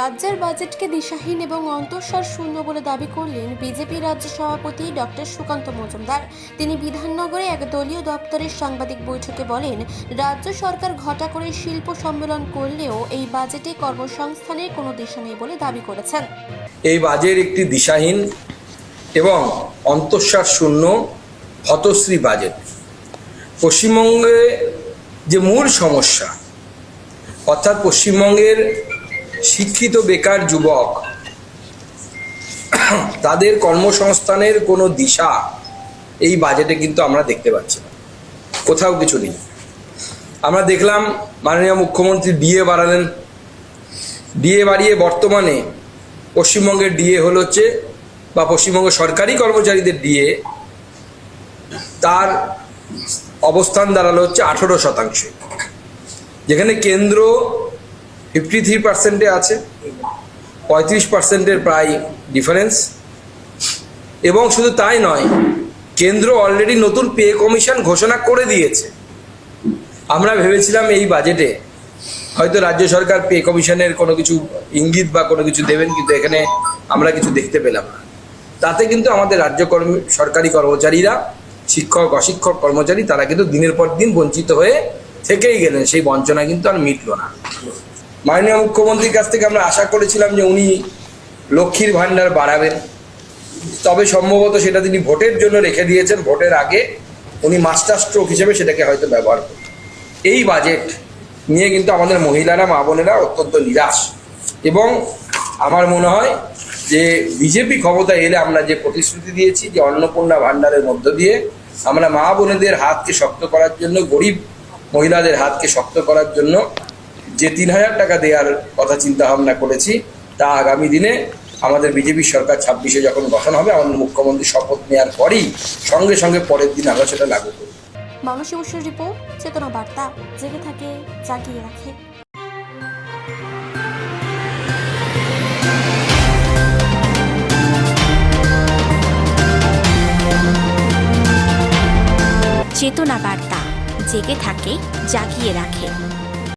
রাজ্যের বাজেটকে দিশাহীন এবং অন্তঃসার শূন্য বলে দাবি করলেন বিজেপি রাজ্য সভাপতি ডক্টর সুকান্ত মজুমদার। তিনি বিধাননগরে এক দলীয় দপ্তরের সাংবাদিক বৈঠকে বলেন, রাজ্য সরকার ঘটা করে শিল্প সম্মেলন করলেও এই বাজেটে কর্মসংস্থানের কোনো দিশা নেই বলে দাবি করেছেন। এই বাজেট একটি দিশাহীন এবং অন্তঃসার শূন্য হতশ্রী বাজেট। পশ্চিমবঙ্গে যে মূল সমস্যা, অর্থাৎ পশ্চিমবঙ্গের শিক্ষিত বেকার যুবক। তাদের কর্মসংস্থানের কোনো দিশা এই বাজেটে কিন্তু আমরা দেখতে পাচ্ছি না। কোথাও কিছু নেই। আমরা দেখলাম মাননীয় মুখ্যমন্ত্রী ডিএ বাড়ালেন। ডিএ বাড়িয়ে বর্তমানে পশ্চিমবঙ্গের ডিএ হলো হচ্ছে বা পশ্চিমবঙ্গ সরকারি কর্মচারীদের ডিএ তার অবস্থান দাঁড়াল হচ্ছে আঠেরো শতাংশ। যেখানে কেন্দ্র ফিফটি থ্রি পার্সেন্টে আছে, পঁয়ত্রিশ পার্সেন্টের প্রায় ডিফারেন্স। এবং শুধু তাই নয়, কেন্দ্র অলরেডি নতুন পে কমিশন ঘোষণা করে দিয়েছে। আমরা ভেবেছিলাম এই বাজেটে হয়তো রাজ্য সরকার পে কমিশনের কোনো কিছু ইঙ্গিত বা কোনো কিছু দেবেন, কিন্তু এখানে আমরা কিছু দেখতে পেলাম না। তাতে কিন্তু আমাদের রাজ্য কর্মী, সরকারি কর্মচারীরা, শিক্ষক, অশিক্ষক কর্মচারী, তারা কিন্তু দিনের পর দিন বঞ্চিত হয়ে থেকেই গেলেন। সেই বঞ্চনা কিন্তু আর মিটল না। মাননীয় মুখ্যমন্ত্রীর কাছ থেকে আমরা আশা করেছিলাম যে উনি লক্ষ্মীর ভাণ্ডার বাড়াবেন। তবে সম্ভবত সেটা তিনি ভোটের জন্য রেখে দিয়েছেন। ভোটের আগে উনি মাস্টার স্ট্রোক হিসেবে সেটাকে হয়তো ব্যবহার করবেন এই বাজেট নিয়ে কিন্তু আমাদের মহিলারা, মা বোনেরা অত্যন্ত নিরাশ। এবং আমার মনে হয় যে বিজেপি ক্ষমতায় এলে আমরা যে প্রতিশ্রুতি দিয়েছি, যে অন্নপূর্ণা ভাণ্ডারের মধ্য দিয়ে আমরা মা বোনেদের হাতকে শক্ত করার জন্য, গরিব মহিলাদের হাতকে শক্ত করার জন্য যে তিন হাজার টাকা দেওয়ার কথা চিন্তা ভাবনা করেছি, তা আগামী দিনে আমাদের বিজেপি সরকার ছাব্বিশে যখন গঠন হবে, আমাদের মুখ্যমন্ত্রী শপথ নেওয়ার পরেই সঙ্গে সঙ্গে পরের দিন আমরা সেটা লাগু করব। মানসী বসুর রিপোর্ট, চেতনা বার্তা, জেগে থাকে, জাগিয়ে রাখে। চেতনা বার্তা, জেগে থাকে, জাগিয়ে রাখে।